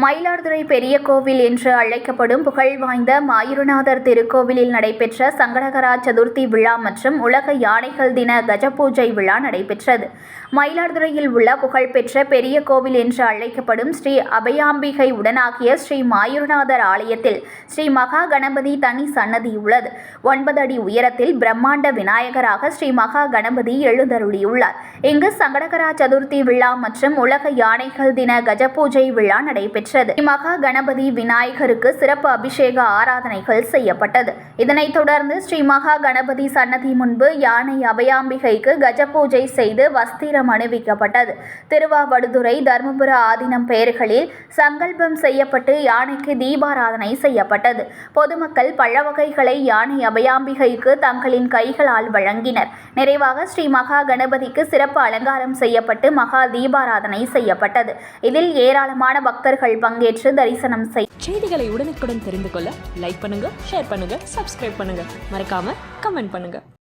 மயிலாடுதுறை பெரிய கோவில் என்று அழைக்கப்படும் புகழ் வாய்ந்த மாயூரநாதர் திருக்கோவிலில் நடைபெற்ற சங்கடகரா சதுர்த்தி விழா மற்றும் உலக யானைகள் தின கஜ பூஜை விழா நடைபெற்றது. மயிலாடுதுறையில் உள்ள புகழ்பெற்ற பெரிய கோவில் என்று அழைக்கப்படும் ஸ்ரீ அபயாம்பிகை உடனாகிய ஸ்ரீ மாயூரநாதர் ஆலயத்தில் ஸ்ரீ மகா கணபதி தனி சன்னதி உள்ளது. ஒன்பது அடி உயரத்தில் பிரம்மாண்ட விநாயகராக ஸ்ரீ மகா கணபதி எழுந்தருளியுள்ளார். இங்கு சங்கடகரா சதுர்த்தி விழா மற்றும் உலக யானைகள் தின கஜ பூஜை விழா நடைபெற்றது. நடைபெற்றது மகா கணபதி விநாயகருக்கு சிறப்பு அபிஷேக ஆராதனைகள் செய்யப்பட்டது. இதனைத் தொடர்ந்து ஸ்ரீ மகா கணபதி சன்னதி முன்பு யானை அபயாம்பிகைக்கு கஜ பூஜை செய்து வஸ்திரம் அணிவிக்கப்பட்டது. திருவாவடுதுறை தர்மபுர ஆதீனம் பெயர்களில் சங்கல்பம் செய்யப்பட்டு யானைக்கு தீபாராதனை செய்யப்பட்டது. பொதுமக்கள் பழ வகைகளை யானை அபயாம்பிகைக்கு தங்களின் கைகளால் வழங்கினர். நிறைவாக ஸ்ரீ மகா கணபதிக்கு சிறப்பு அலங்காரம் செய்யப்பட்டு மகா தீபாராதனை செய்யப்பட்டது. இதில் ஏராளமான பக்தர்கள் பக்தர்கள் பங்கேற்று தரிசனம் செய் செய்திகளை உடனுக்குடன் தெரிந்து கொள்ள லைக் பண்ணுங்க ஷேர் பண்ணுங்க சப்ஸ்கிரைப் பண்ணுங்க. மறக்காம கமெண்ட் பண்ணுங்க.